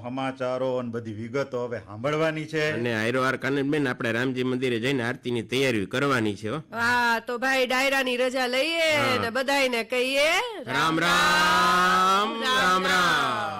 સમાચારો અને બધી વિગતો હવે સાંભળવાની છે. અને આયરો આર કાનનબેન આપણે રામજી મંદિરે જઈને આરતીની તૈયારી કરવાની છે હા. તો ભાઈ ડાયરાની રજા લઈએ ને બધાયને કહીએ રામ રામ રામ રામ.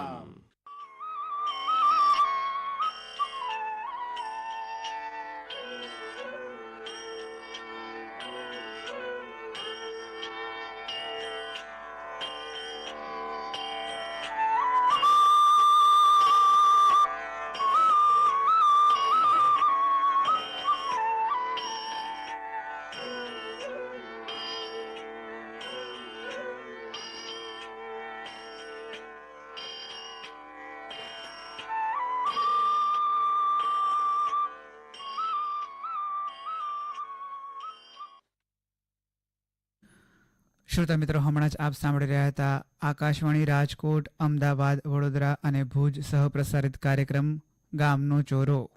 શ્રોતા મિત્રો, હમણાં જ આપ સાંભળી રહ્યા હતા આકાશવાણી રાજકોટ, અમદાવાદ, વડોદરા અને ભુજ સહપ્રસારિત કાર્યક્રમ ગામનો ચોરો.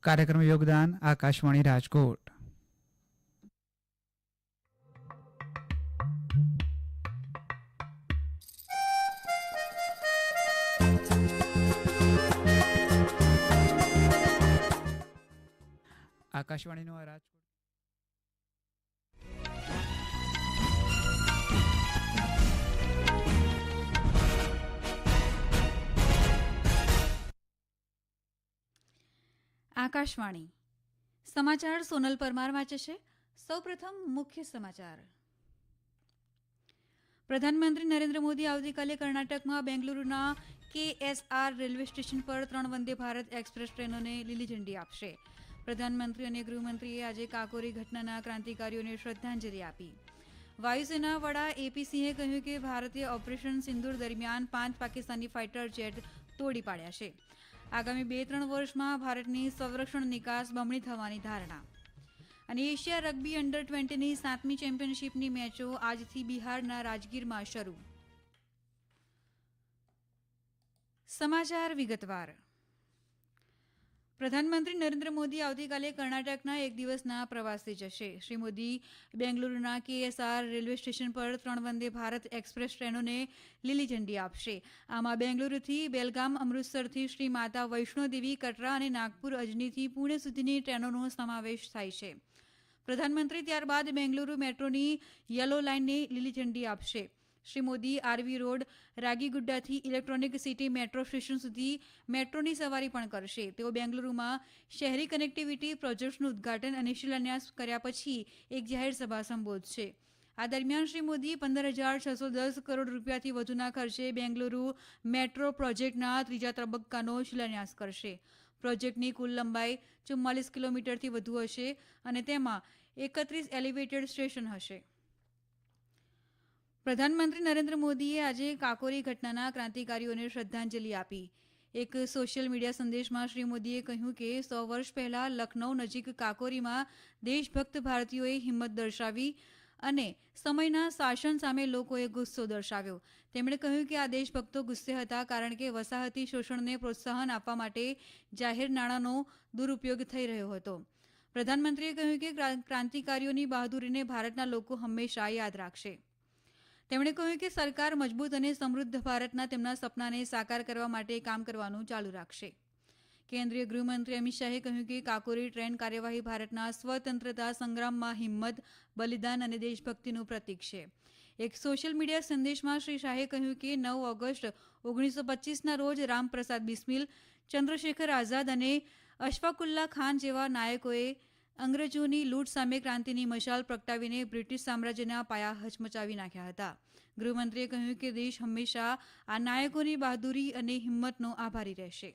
કાર્યક્રમ યોગદાન આકાશવાણી રાજકોટ. આકાશવાણીનો આ રાજકોટ આકાશવાણી. સમાચાર સોનલ પરમાર વાંચે છે. સૌપ્રથમ મુખ્ય સમાચાર. પ્રધાનમંત્રી નરેન્દ્ર મોદી આવતીકાલે કર્ણાટકમાં બેંગલુરુના કેએસઆર રેલવે સ્ટેશન પર ત્રણ વંદે ભારત એક્સપ્રેસ ટ્રેનોને લીલી ઝંડી આપશે. પ્રધાનમંત્રી અને ગૃહમંત્રીએ આજે કાકોરી ઘટનાના ક્રાંતિકારીઓને શ્રદ્ધાંજલિ આપી. વાયુસેના વડા એપી સિંહે કહ્યું કે ભારતીય ઓપરેશન સિંદૂર દરમિયાન પાંચ પાકિસ્તાની ફાઇટર જેટ તોડી પાડ્યા છે. આગામી બે ત્રણ વર્ષમાં ભારતની સંરક્ષણ નિકાસ બમણી થવાની ધારણા. અને એશિયા રગ્બી અંડર ટ્વેન્ટીની સાતમી ચેમ્પિયનશિપની મેચો આજથી બિહારના રાજગીરમાં શરૂ. સમાચાર વિગતવાર. પ્રધાનમંત્રી નરેન્દ્ર મોદી આવતીકાલે કર્ણાટકના એક દિવસના પ્રવાસે જશે. શ્રી મોદી બેંગલુરૂના કેએસઆર રેલવે સ્ટેશન પર ત્રણ વંદે ભારત એક્સપ્રેસ ટ્રેનોને લીલી ઝંડી આપશે. આમાં બેંગલુરુથી બેલગામ, અમૃતસરથી શ્રી માતા વૈષ્ણોદેવી, કટરા અને નાગપુર, અજનીથી પુણે સુધીની ટ્રેનોનો સમાવેશ થાય છે. પ્રધાનમંત્રી ત્યારબાદ બેંગલુરુ મેટ્રોની યલો લાઇનને લીલી ઝંડી આપશે. શ્રી મોદી આરવી રોડ રાગીગુડ્ડાથી ઇલેક્ટ્રોનિક સિટી મેટ્રો સ્ટેશન સુધી મેટ્રોની સવારી પણ કરશે. તેઓ બેંગલુરુમાં શહેરી કનેક્ટિવિટી પ્રોજેક્ટ્સનું ઉદ્ઘાટન અને શિલાન્યાસ કર્યા પછી એક જાહેર સભા સંબોધશે. આ દરમિયાન શ્રી મોદી પંદર હજાર છસો દસ કરોડ રૂપિયાથી વધુના ખર્ચે બેંગલુરુ મેટ્રો પ્રોજેક્ટના ત્રીજા તબક્કાનો શિલાન્યાસ કરશે. પ્રોજેક્ટની કુલ લંબાઈ ચુમ્માલીસ કિલોમીટરથી વધુ હશે અને તેમાં એકત્રીસ એલિવેટેડ સ્ટેશન હશે. પ્રધાનમંત્રી નરેન્દ્ર મોદીએ આજે કાકોરી ઘટનાના ક્રાંતિકારીઓને શ્રદ્ધાંજલિ આપી. એક સોશિયલ મીડિયા સંદેશમાં શ્રી મોદીએ કહ્યું કે સો વર્ષ પહેલા લખનૌ નજીક કાકોરીમાં દેશભક્ત ભારતીયોએ હિંમત દર્શાવી અને સમયના શાસન સામે લોકોએ ગુસ્સો દર્શાવ્યો. તેમણે કહ્યું કે આ દેશભક્તો ગુસ્સે હતા કારણ કે વસાહતી શોષણને પ્રોત્સાહન આપવા માટે જાહેર નાણાંનો દુરુપયોગ થઈ રહ્યો હતો. પ્રધાનમંત્રીએ કહ્યું કે ક્રાંતિકારીઓની બહાદુરીને ભારતના લોકો હંમેશા યાદ રાખશે. તેમણે કહ્યું કે સરકાર મજબૂત અને સમૃદ્ધ ભારતના તેમના સપનાને સાકાર કરવા માટે કામ કરવાનું ચાલુ રાખશે. કેન્દ્રીય ગૃહમંત્રી અમિત શાહે કહ્યું કે કાકોરી ટ્રેન કાર્યવાહી ભારતના સ્વતંત્રતા સંગ્રામમાં હિંમત, બલિદાન અને દેશભક્તિનું પ્રતીક છે. એક સોશિયલ મીડિયા સંદેશમાં શ્રી શાહે કહ્યું કે નવ ઓગસ્ટ ઓગણીસો પચીસના રોજ રામપ્રસાદ બિસ્મિલ, ચંદ્રશેખર આઝાદ અને અશફાકુલ્લા ખાન જેવા નાયકોએ અંગ્રેજોની લૂંટ સામે ક્રાંતિની મશાલ પ્રગટાવીને બ્રિટિશ સામ્રાજ્યના પાયા હચમચાવી નાખ્યા હતા. ગૃહમંત્રીએ કહ્યું કે દેશ હંમેશા આ નાયકોની બહાદુરી અને હિંમતનો આભારી રહેશે.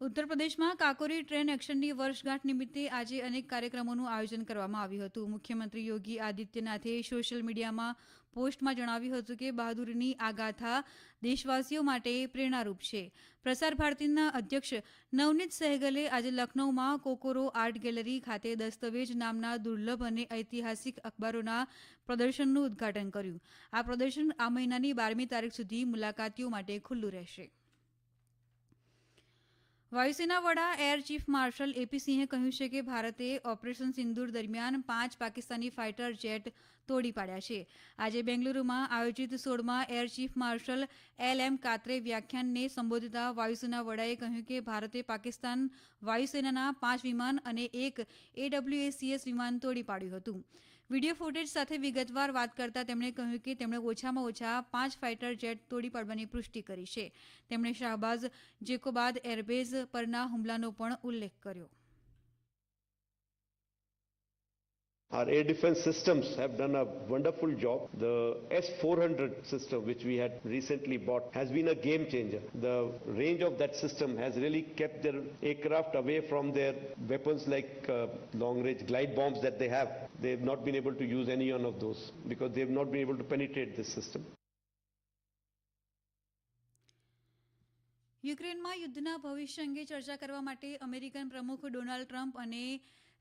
ઉત્તર પ્રદેશમાં કાકોરી ટ્રેન એક્શનની વર્ષગાંઠ નિમિત્તે આજે અનેક કાર્યક્રમોનું આયોજન કરવામાં આવ્યું હતું. મુખ્યમંત્રી યોગી આદિત્યનાથે સોશિયલ મીડિયામાં પોસ્ટમાં જણાવ્યું હતું કે બહાદુરીની આ ગાથા દેશવાસીઓ માટે પ્રેરણારૂપ છે. પ્રસાર ભારતીના અધ્યક્ષ નવનીત સહેગલે આજે લખનૌમાં કોકોરો આર્ટ ગેલેરી ખાતે દસ્તાવેજ નામના દુર્લભ અને ઐતિહાસિક અખબારોના પ્રદર્શનનું ઉદ્ઘાટન કર્યું. આ પ્રદર્શન આ મહિનાની બારમી તારીખ સુધી મુલાકાતીઓ માટે ખુલ્લું રહેશે. વાયુસેના વડા એર ચીફ માર્શલ એપી સિંહે કહ્યું છે કે ભારતે ઓપરેશન સિંદૂર દરમિયાન પાંચ પાકિસ્તાની ફાઇટર જેટ તોડી પાડ્યા છે. આજે બેંગલુરુમાં આયોજિત સોળમાં air chief marshal L M Katre વ્યાખ્યાનને સંબોધતા વાયુસેના વડાએ કહ્યું કે ભારતે પાકિસ્તાન વાયુસેનાના પાંચ વિમાન અને એક એડબ્લ્યુએસીએસ વિમાન તોડી પાડ્યું હતું. વીડિયો ફૂટેજ સાથે વિગતવાર વાત કરતા તેમણે કહ્યું કે તેમણે ઓછામાં ઓછા પાંચ ફાઇટર જેટ તોડી પાડવાની પુષ્ટિ કરી છે તેમણે શાહબાઝ જેકોબાદ એરબેઝ પરના હુમલાનો પણ ઉલ્લેખ કર્યો Our air defense systems have done a wonderful job. The S-400 system, which we had recently bought, has been a game changer. The range of that system has really kept their aircraft away from their weapons like uh, long-range glide bombs that they have. They've not been able to use any one of those because they've not been able to penetrate this system. યુક્રેનમાં યુદ્ધના ભવિષ્ય અંગે ચર્ચા કરવા માટે American પ્રમુખ Donald Trump અને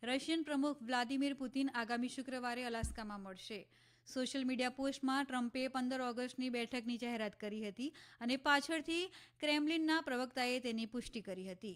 Russian પ્રમુખ Vladimir Putin આગામી શુક્રવારે અલાસ્કામાં મળશે સોશિયલ મીડિયા પોસ્ટમાં ટ્રમ્પે પંદર ઓગસ્ટની બેઠકની જાહેરાત કરી હતી અને પાછળથી ક્રેમલિનના પ્રવક્તાએ તેની પુષ્ટિ કરી હતી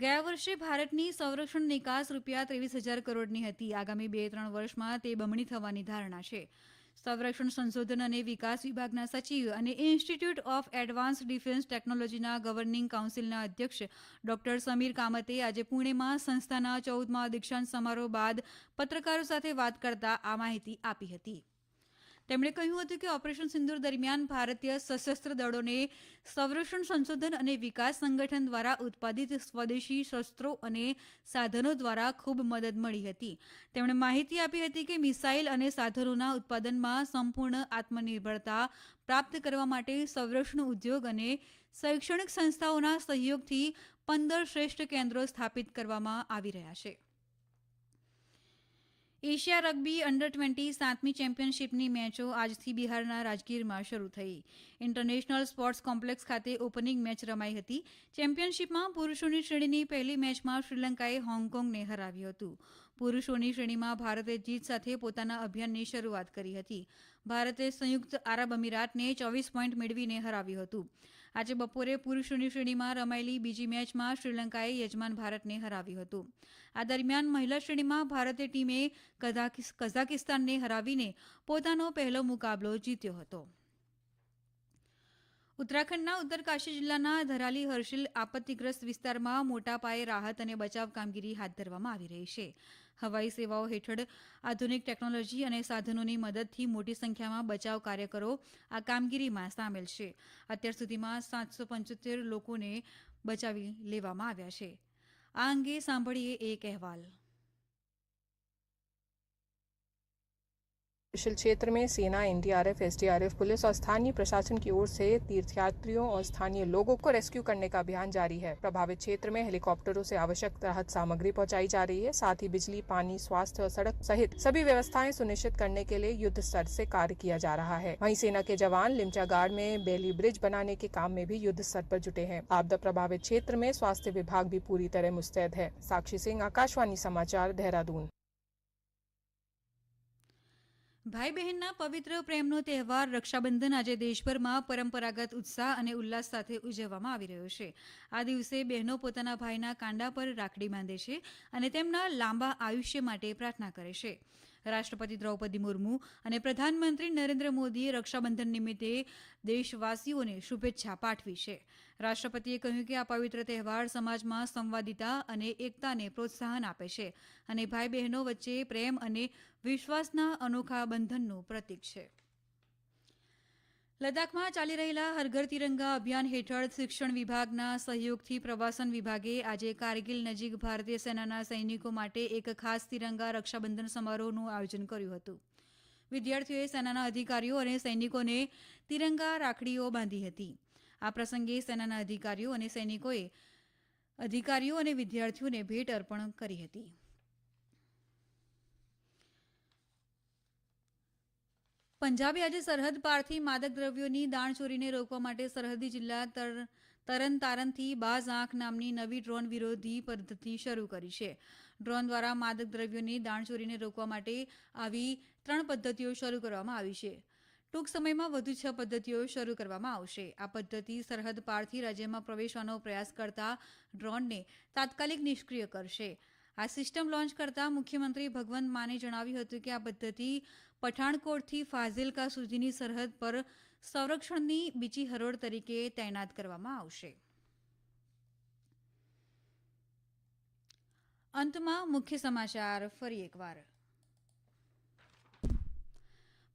ગયા વર્ષે ભારતની સંરક્ષણ નિકાસ રૂપિયા ત્રેવીસ હજાર કરોડની હતી. આગામી બે ત્રણ વર્ષમાં તે બમણી થવાની ધારણા છે. સંરક્ષણ સંશોધન અને વિકાસ વિભાગના સચિવ અને ઇન્સ્ટિટ્યૂટ ઓફ એડવાન્સ ડિફેન્સ ટેકનોલોજીના ગવર્નિંગ કાઉન્સિલના અધ્યક્ષ ડોક્ટર સમીર કામતે આજે પુણેમાં સંસ્થાના ચૌદમા દીક્ષાંત સમારોહ બાદ પત્રકારો સાથે વાત કરતા આ માહિતી આપી હતી. તેમણે કહ્યું હતું કે ઓપરેશન સિંદૂર દરમિયાન ભારતીય સશસ્ત્ર દળોને સંરક્ષણ, સંશોધન અને વિકાસ સંગઠન દ્વારા ઉત્પાદિત સ્વદેશી શસ્ત્રો અને સાધનો દ્વારા ખૂબ મદદ મળી હતી. તેમણે માહિતી આપી હતી કે મિસાઇલ અને સાધનોના ઉત્પાદનમાં સંપૂર્ણ આત્મનિર્ભરતા પ્રાપ્ત કરવા માટે સંરક્ષણ ઉદ્યોગ અને શૈક્ષણિક સંસ્થાઓના સહયોગથી પંદર શ્રેષ્ઠ કેન્દ્રો સ્થાપિત કરવામાં આવી રહ્યા છે. એશિયા રગ્બી અંડર ટ્વેન્ટી સાતમી ચેમ્પિયનશિપની મેચો આજથી બિહારના રાજગીરમાં શરૂ થઈ. ઇન્ટરનેશનલ સ્પોર્ટ્સ કોમ્પ્લેક્સ ખાતે ઓપનિંગ મેચ રમાઈ હતી. ચેમ્પિયનશિપમાં પુરુષોની શ્રેણીની પહેલી મેચમાં શ્રીલંકાએ હોંગકોંગને હરાવ્યું હતું. પુરુષોની શ્રેણીમાં ભારતે જીત સાથે પોતાના અભિયાનની શરૂઆત કરી હતી. ભારતે સંયુક્ત આરબ અમીરાતને ચોવીસ પોઈન્ટ મેળવીને હરાવ્યું હતું. આજે બપોરે પુરુષોની શ્રેણીમાં રમાયેલી બીજી મેચમાં શ્રીલંકાએ યજમાન ભારતને હરાવ્યું હતું. આ દરમિયાન મહિલા શ્રેણીમાં ભારતીય ટીમે કઝાકિસ- કઝાકિસ્તાનને હરાવીને પોતાનો પહેલો મુકાબલો જીત્યો હતો. ઉત્તરાખંડના ઉત્તરકાશી જિલ્લાના ધરાલી હર્ષિલ આપત્તિગ્રસ્ત વિસ્તારમાં મોટા પાયે રાહત અને બચાવ કામગીરી હાથ ધરવામાં આવી રહી છે. હવાઈ સેવાઓ હેઠળ આધુનિક ટેકનોલોજી અને સાધનોની મદદથી મોટી સંખ્યામાં બચાવ કાર્યકરો આ કામગીરીમાં સામેલ છે. અત્યાર સુધીમાં સાતસો પંચોતેર લોકોને બચાવી લેવામાં આવ્યા છે. આ અંગે સાંભળીએ એક અહેવાલ. कौशल क्षेत्र में सेना, एनडीआरएफ, एसडीआरएफ, पुलिस और स्थानीय प्रशासन की ओर से तीर्थयात्रियों और स्थानीय लोगों को रेस्क्यू करने का अभियान जारी है। प्रभावित क्षेत्र में हेलीकॉप्टरों से आवश्यक राहत सामग्री पहुंचाई जा रही है। साथ ही बिजली, पानी, स्वास्थ्य और सड़क सहित सभी व्यवस्थाएँ सुनिश्चित करने के लिए युद्ध स्तर से कार्य किया जा रहा है। वही सेना के जवान लिमचा गार्ड में बेली ब्रिज बनाने के काम में भी युद्ध स्तर पर जुटे हैं। आपदा प्रभावित क्षेत्र में स्वास्थ्य विभाग भी पूरी तरह मुस्तैद है। साक्षी सिंह, आकाशवाणी समाचार, देहरादून। ભાઈ બહેનના પવિત્ર પ્રેમનો તહેવાર રક્ષાબંધન આજે દેશભરમાં પરંપરાગત ઉત્સાહ અને ઉલ્લાસ સાથે ઉજવવામાં આવી રહ્યો છે. આ દિવસે બહેનો પોતાના ભાઈના કાંડા પર રાખડી બાંધે છે અને તેમના લાંબા આયુષ્ય માટે પ્રાર્થના કરે છે. રાષ્ટ્રપતિ દ્રૌપદી મુર્મુ અને પ્રધાનમંત્રી નરેન્દ્ર મોદીએ રક્ષાબંધન નિમિત્તે દેશવાસીઓને શુભેચ્છા પાઠવી છે. રાષ્ટ્રપતિએ કહ્યું કે આ પવિત્ર તહેવાર સમાજમાં સંવાદિતા અને એકતાને પ્રોત્સાહન આપે છે અને ભાઈ બહેનો વચ્ચે પ્રેમ અને વિશ્વાસના અનોખા બંધનનું પ્રતીક છે. લદ્દાખમાં ચાલી રહેલા હરઘર તિરંગા અભિયાન હેઠળ શિક્ષણ વિભાગના સહયોગથી પ્રવાસન વિભાગે આજે કારગિલ નજીક ભારતીય સેનાના સૈનિકો માટે એક ખાસ તિરંગા રક્ષાબંધન સમારોહનું આયોજન કર્યું હતું. વિદ્યાર્થીઓએ સેનાના અધિકારીઓ અને સૈનિકોને તિરંગા રાખડીઓ બાંધી હતી. આ પ્રસંગે સેનાના અધિકારીઓ અને સૈનિકોએ અધિકારીઓ અને વિદ્યાર્થીઓને ભેટ અર્પણ કરી હતી. પંજાબે આજે સરહદ પારથી માદક દ્રવ્યોની દાણચોરીને રોકવા માટે સરહદી જિલ્લા તરન તારનથી બાઝ આંખ નામની નવી ડ્રોન વિરોધી પદ્ધતિ શરૂ કરી છે. ડ્રોન દ્વારા માદક દ્રવ્યોની દાણચોરીને રોકવા માટે આવી ત્રણ પદ્ધતિઓ શરૂ કરવામાં આવી છે. ટૂંક સમયમાં વધુ છ પદ્ધતિઓ શરૂ કરવામાં આવશે. આ પદ્ધતિ સરહદ પારથી રાજ્યમાં પ્રવેશવાનો પ્રયાસ કરતા ડ્રોનને તાત્કાલિક નિષ્ક્રિય કરશે. આ સિસ્ટમ લોન્ચ કરતા મુખ્યમંત્રી ભગવંત માને જણાવ્યું હતું કે આ પદ્ધતિ પઠાણકોટથી ફાઝિલકા સુધીની સરહદ પર સંરક્ષણની બીજી હરોળ તરીકે તૈનાત કરવામાં આવશે. અંતમાં મુખ્ય સમાચાર ફરી એકવાર.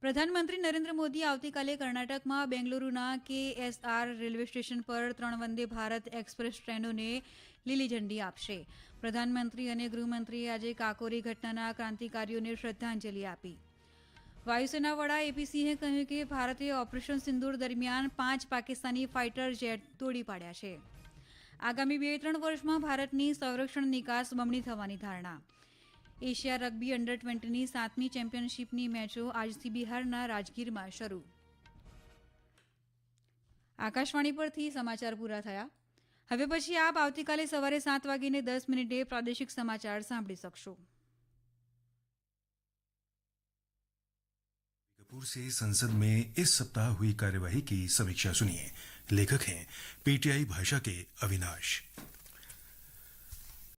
પ્રધાનમંત્રી નરેન્દ્ર મોદી આવતીકાલે કર્ણાટકમાં બેંગલુરુના કેએસઆર રેલવે સ્ટેશન પર ત્રણ વંદે ભારત એક્સપ્રેસ ટ્રેનોને લીલી ઝંડી આપશે. પ્રધાનમંત્રી અને ગૃહમંત્રીએ આજે કાકોરી ઘટનાના ક્રાંતિકારીઓને શ્રદ્ધાંજલિ આપી. વાયુસેના વડા એપી સિંહે કહ્યું કે ભારતે ઓપરેશન સિંદૂર દરમિયાન પાંચ પાકિસ્તાની ફાઇટર જેટ તોડી પાડ્યા છે. આગામી બે ત્રણ વર્ષમાં ભારતની સંરક્ષણ નિકાસ બમણી થવાની ધારણા. એશિયા રગ્બી અંડર ટ્વેન્ટીની સાતમી ચેમ્પિયનશિપની મેચો આજથી બિહારના રાજગીરમાં શરૂ. આકાશવાણી પરથી સમાચાર પૂરા થયા. હવે પછી આપ આવતીકાલે સવારે સાત વાગીને દસ મિનિટે પ્રાદેશિક સમાચાર સાંભળી શકશો. कपूर से संसद में इस सप्ताह हुई कार्यवाही की समीक्षा सुनिए लेखक हैं पीटीआई भाषा के अविनाश